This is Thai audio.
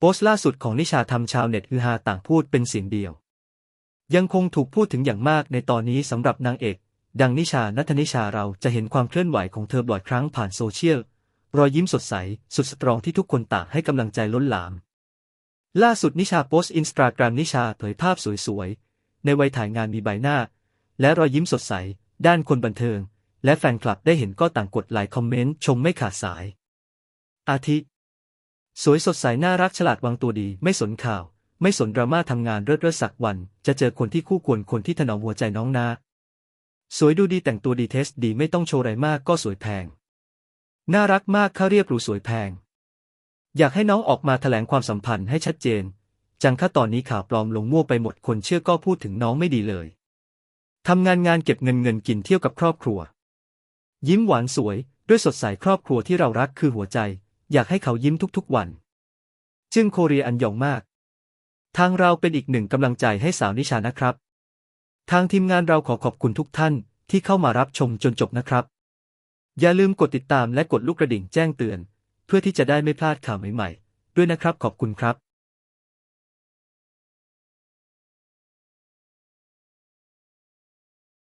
โพสต์ล่าสุดของนิชาทำชาวเน็ตฮือฮาต่างพูดเป็นเสียงเดียว ยังคงถูกพูดถึงอย่างมากในตอนนี้สำหรับนางเอก ดังนิชานัทนิชาเราจะเห็นความเคลื่อนไหวของเธอบ่อยครั้งผ่านโซเชียล รอยยิ้มสดใส สุดสตรองที่ทุกคนต่างให้กำลังใจล้นหลาม ล่าสุดนิชาโพสต์อินสตาแกรมนิชาเผยภาพสวยๆ ในวัยถ่ายงานมีใบหน้า และรอยยิ้มสดใส ด้านคนบันเทิง และแฟนคลับได้เห็นก็ต่างกดไลค์คอมเมนต์ชมไม่ขาดสาย อาทิ สวยสดใสน่ารักฉลาดวางตัวดี ไม่สนข่าว ไม่สนดราม่าทำงานเลิศเลิศสักวัน จะเจอคนที่คู่ควรคนที่ถนอมหัวใจน้องนาสวยดูดีแต่งตัวดีเทสดีไม่ต้องโชว์อะไรมากก็สวยแพง น่ารักมากค่าเรียบหรูสวยแพง อยากให้น้องออกมาแถลงความสัมพันธ์ให้ชัดเจน จังค่าตอนนี้ข่าวปลอมลงมั่วไปหมดคนเชื่อก็พูดถึงน้องไม่ดีเลยทำงานงานเก็บเงินเงินกินเที่ยวกับครอบครัว ยิ้มหวานสวยด้วยสดใสครอบครัวที่เรารักคือหัวใจ อยากให้เขายิ้มทุกๆวัน จึงโคเรียอันยองมาก ทางเราเป็นอีกหนึ่งกำลังใจให้สาวนิชานะครับ ทางทีมงานเราขอขอบคุณทุกท่านที่เข้ามารับชมจนจบนะครับ อย่าลืมกดติดตามและกดลูกกระดิ่งแจ้งเตือน เพื่อที่จะได้ไม่พลาดข่าวใหม่ๆ ด้วยนะครับขอบคุณครับ